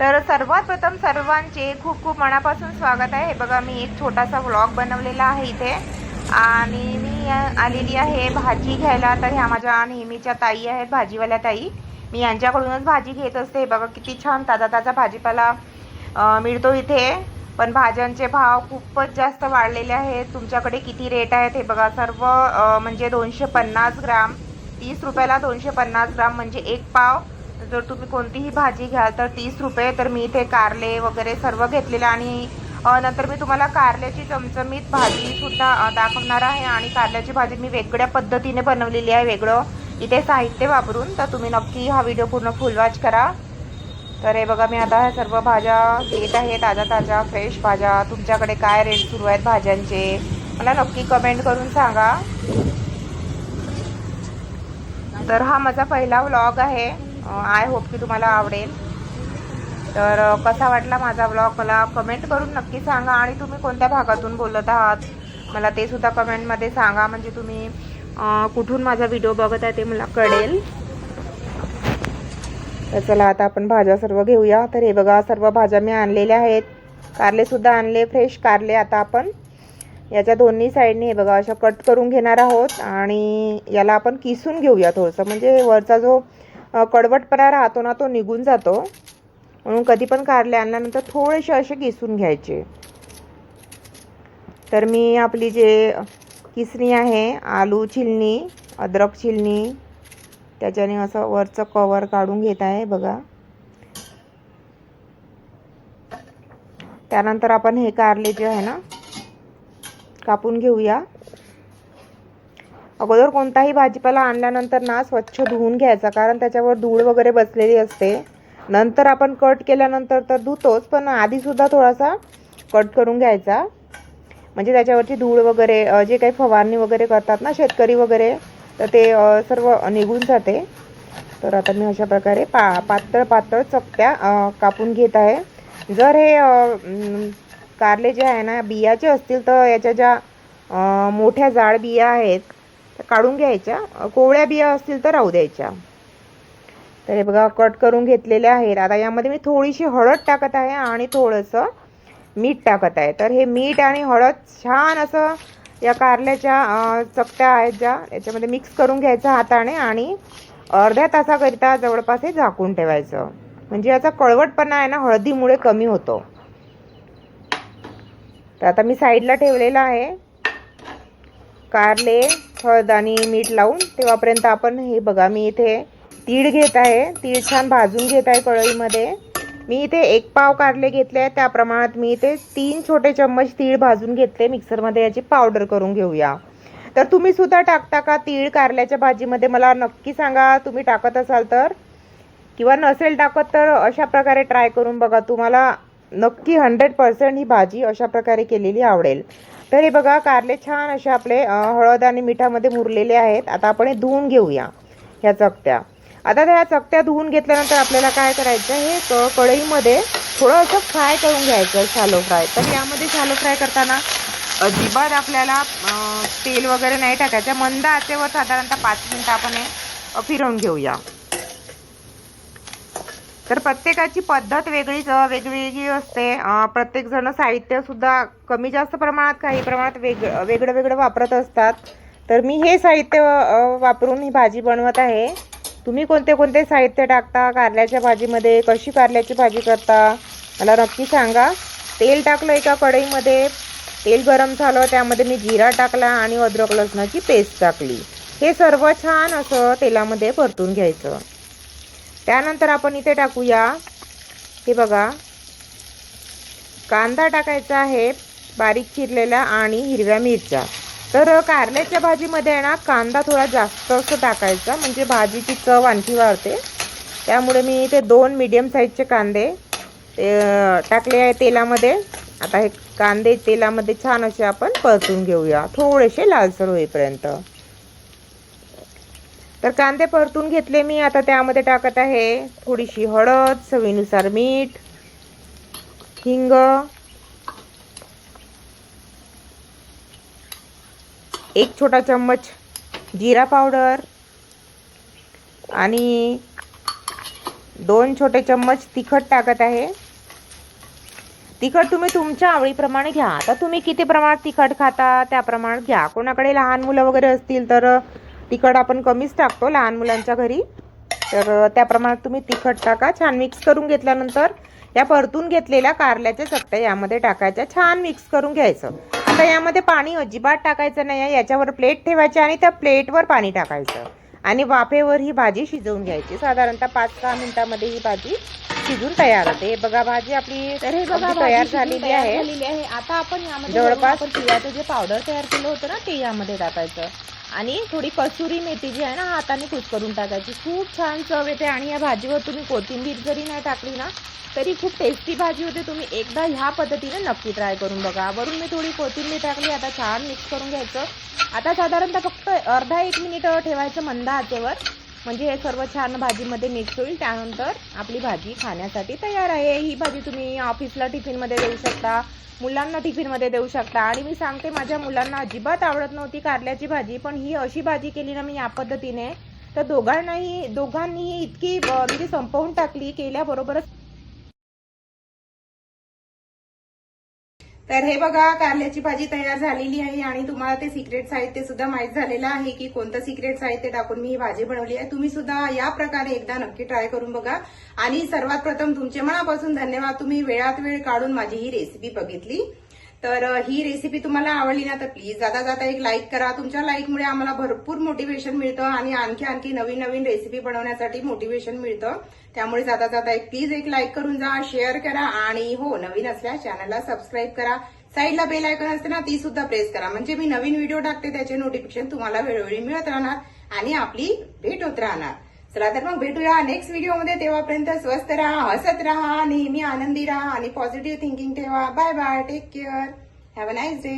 तर सर्वात प्रथम सर्वांचे खूप खूप मनापासून स्वागत आहे. बघा मी एक छोटासा व्लॉग बनवलेला आहे इथे. आणि मी आलेली आहे भाजी घ्यायला. तर ह्या माझ्या नेहमीच्या ताई आहेत भाजीवाल्या ताई. मी यांच्याकडूनच भाजी घेत असते. बघा किती छान ताजा ताजा भाजीपाला मिळतो इथे. पण भाज्यांचे भाव खूपच जास्त वाढलेले आहेत. तुमच्याकडे किती रेट आहेत? हे बघा सर्व म्हणजे दोनशे पन्नास ग्राम तीस रुपयाला दोनशे पन्नास ग्राम म्हणजे एक पाव. जर तुम्ही कोणतीही भाजी घ्याल तर तीस रुपये तर मी इथे कारले वगैरे सर्व घेतलेलं आणि नंतर मी तुम्हाला कारल्याची चमचमीत भाजीसुद्धा दाखवणार आहे. आणि कारल्याची भाजी मी वेगळ्या पद्धतीने बनवलेली आहे. वेगळं इथे साहित्य वापरून. तर तुम्ही नक्की हा व्हिडिओ पूर्ण फुलवाच करा. तर हे बघा मी आता ह्या सर्व भाज्या घेत आहे. ताज्या ताज्या फ्रेश भाज्या. तुमच्याकडे काय रेट सुरू आहेत भाज्यांचे? मला नक्की कमेंट करून सांगा. तर हा माझा पहिला व्लॉग आहे. आय होप की तुम्हाला आवडेल. तर कसा वाटला माझा ब्लॉग मला कमेंट करून नक्की सांगा आणि तुम्ही कोणत्या भागातून बोलत आहात? मला ते सुद्धा कमेंटमध्ये सांगा. म्हणजे तुम्ही कुठून माझा व्हिडिओ बघत आहे ते मला कळेल. तर चला आता आपण भाज्या सर्व घेऊया. तर हे बघा सर्व भाज्या मी आणलेल्या आहेत. कारलेसुद्धा आणले फ्रेश कारले आता आपण. याच्या दोन्ही साईडने हे बघा अशा कट करून घेणार आहोत. आणि याला आपण किसून घेऊया थोडंसं. म्हणजे वरचा जो कडवटपणा राहतो ना तो निघून जातो. म्हणून कधी पण कारले आणल्यानंतर थोडेसे असे किसून घ्यायचे. तर मी आपली जे किसणी आहे आलू छिलणी अद्रक छिलणी त्याच्याने असं वरचं कवर काढून घेत आहे बघा. त्यानंतर आपण हे कारले जे आहे ना कापून घेऊया. अगोदर कोणताही भाजीपाला आणल्यानंतर ना स्वच्छ धुवून घ्यायचा कारण त्याच्यावर धूळ वगैरे बसलेली असते. नंतर आपण कट केल्यानंतर तर धुतोच पण आधीसुद्धा थोडासा कट करून घ्यायचा. म्हणजे त्याच्यावरची धूळ वगैरे जे काही फवारणी वगैरे करतात ना शेतकरी वगैरे तर ते सर्व निघून जाते. तर आता मी अशा प्रकारे पा पातळ पातळ चपट्या कापून घेत आहे. जर हे कारले जे आहे ना बियाचे असतील तर याच्या ज्या मोठ्या जाड बिया आहेत काढून घ्यायच्या. कोवळ्या बिया असतील तर राहू द्यायच्या. तर हे बघा कट करून घेतलेल्या आहेत. आता यामध्ये मी थोडीशी हळद टाकत आहे आणि थोडंसं मीठ टाकत आहे. तर हे मीठ आणि हळद छान असं या कारल्याच्या चकट्या आहेत ज्या. याच्यामध्ये मिक्स करून घ्यायचं हाताने आणि अर्ध्या तासाकरिता जवळपास हे झाकून ठेवायचं. म्हणजे याचा कळवटपणा आहे ना हळदीमुळे कमी होतो. तर आता मी साईडला ठेवलेला आहे. कारले हळद आणि मीठ लावून तेव्हापर्यंत आपण हे बघा मी इथे तीळ घेत आहे. तीळ छान भाजून घेत आहे कढईमध्ये. मी इथे एक पाव कारले घेतले आहे त्या प्रमाणात मी इथे तीन छोटे चम्मच तीळ भाजून घेतले. मिक्सरमध्ये याची पावडर करून घेऊया. तर तुम्ही सुद्धा टाकता का तीळ कारल्याच्या भाजीमध्ये? मला नक्की सांगा. तुम्ही टाकत असाल तर. किंवा नसेल टाकत तर अशा प्रकारे ट्राय करून बघा. तुम्हाला नक्की हंड्रेड पर्सेंट ही भाजी अशा प्रकारे केलेली आवडेल. तर हे बघा कारले छान असे आपले हळद आणि मिठामध्ये मुरलेले आहेत. आता आपण हे धुवून घेऊया ह्या चकत्या. आता त्या चकत्या धुवून घेतल्यानंतर आपल्याला काय करायचं हे क कढईमध्ये थोडं असं फ्राय करून घ्यायचं शालो फ्राय तर यामध्ये शालो फ्राय करताना अजिबात आपल्याला तेल वगैरे नाही टाकायचं. मंद आचेवर साधारणतः पाच मिनटं आपण हे फिरवून घेऊया. तर प्रत्येकाची पद्धत वेगळीच वेगवेगळी असते. प्रत्येकजण साहित्यसुद्धा कमी जास्त प्रमाणात काही प्रमाणात वेग वेगळं वेगळं वापरत असतात. तर मी हे साहित्य वापरून ही भाजी बनवत आहे. तुम्ही कोणते कोणते साहित्य टाकता? कारल्याच्या भाजीमध्ये कशी कारल्याची भाजी करता? मला नक्की सांगा. तेल टाकलं एका कढईमध्ये. तेल गरम झालं त्यामध्ये मी जिरा टाकला आणि अद्रक लसणाची पेस्ट टाकली. हे सर्व छान असं तेलामध्ये परतून घ्यायचं. त्यानंतर आपण इथे टाकूया. हे बघा. कांदा टाकायचा आहे बारीक चिरलेला आणि हिरव्या मिरच्या. तर कारल्याच्या भाजीमध्ये आहे ना कांदा थोडा जास्त असं टाकायचा म्हणजे भाजीची चव आणखी वाढते. त्यामुळे मी इथे दोन मीडियम साईजचे कांदे ते टाकले आहे तेलामध्ये. आता हे कांदे तेलामध्ये छान असे आपण परतून घेऊया. थोडेसे लालसर होईपर्यंत. तर कांदे परतून घेतले मी. आता त्यामध्ये टाकत आहे थोडीशी हळद चवीनुसार मीठ हिंग एक छोटा चम्मच जिरा पावडर आणि दोन छोटे चम्मच तिखट टाकत आहे. तिखट तुम्ही तुमच्या आवडीप्रमाणे घ्या. आता तुम्ही किती प्रमाणात तिखट खाता त्याप्रमाणात घ्या. कोणाकडे लहान मुलं वगैरे असतील तर तिखट आपण कमीच टाकतो लहान मुलांच्या घरी. तर त्या प्रमाणात तुम्ही तिखट टाका. छान मिक्स करून घेतल्यानंतर या परतून घेतलेल्या कारल्याच्या चकट्या यामध्ये टाकायच्या छान मिक्स करून घ्यायचं. आता यामध्ये पाणी अजिबात टाकायचं नाही आहे. याच्यावर प्लेट ठेवायची आणि त्या प्लेटवर पाणी टाकायचं. आणि वाफेवर ही भाजी शिजवून घ्यायची. साधारणतः पाच सहा मिनिटामध्ये ही भाजी शिजून तयार होते. हे बघा भाजी आपली तर हे बघा तयार झालेली आहे. आता आपण यामध्ये जवळपास- तिळाचं जे पावडर तयार केलं होतं ना ते यामध्ये टाकायचं. आणि थोडी कसुरी मेथी जी आहे ना हाताने कुस्करून टाकायची. खूप छान चव येते आणि या भाजीवर तुम्ही कोथिंबीर जरी नाही टाकली ना तरी खूप टेस्टी भाजी होते. तुम्ही एकदा ह्या पद्धतीने नक्की ट्राय करून बघा. वरून मी थोडी कोथिंबीर टाकली आता छान मिक्स करून घ्यायचं. आता साधारणतः फक्त अर्धा एक मिनिट ठेवायचं मंद आचेवर. म्हणजे हे सर्व छान भाजीमध्ये मिक्स होईल. त्यानंतर आपली भाजी खाण्यासाठी तयार आहे. ही भाजी तुम्ही ऑफिसला टिफिनमध्ये देऊ शकता मुलांना टिफिनमध्ये देऊ शकता. आणि मी सांगते माझ्या मुलांना अजिबात आवडत नव्हती कारल्याची भाजी पण ही अशी भाजी केली ना मी या पद्धतीने तर दोघांनाही दोघांनीही इतकी म्हणजे संपवून टाकली केल्याबरोबरच तर हे बघा कारल्याची भाजी तयार झालेली आहे आणि तुम्हाला ते सिक्रेट साहित्य सुद्धा माहीत झालेलं आहे की कोणतं सिक्रेट साहित्य टाकून मी ही भाजी बनवली आहे. तुम्ही सुद्धा या प्रकारे एकदा नक्की ट्राय करून बघा. आणि सर्वात प्रथम तुमचे मनापासून धन्यवाद. तुम्ही वेळात वेळ काढून माझी ही रेसिपी बघितली. तर ही रेसिपी तुम्हाला आवडली ना तर प्लीज जाता जाता एक लाईक करा. तुमच्या लाईकमुळे आम्हाला भरपूर मोटिवेशन मिळतं आणि आणखी आणखी नवीन नवीन रेसिपी बनवण्यासाठी मोटिवेशन मिळतं. त्यामुळे जाता जाता एक प्लीज एक लाईक करून जा शेअर करा आणि हो नवीन असल्यास चॅनलला सबस्क्राईब करा. साईडला बेल आयकॉन असते ना ती सुद्धा प्रेस करा. म्हणजे मी नवीन व्हिडिओ टाकते त्याचे नोटिफिकेशन तुम्हाला वेळोवेळी मिळत राहणार आणि आपली भेट होत राहणार. चला तर मग भेटूया नेक्स्ट व्हिडिओमध्ये तेव्हापर्यंत स्वस्त राहा हसत राहा नेहमी आनंदी राहा आणि पॉझिटिव्ह थिंकिंग ठेवा. Bye bye take care have a nice day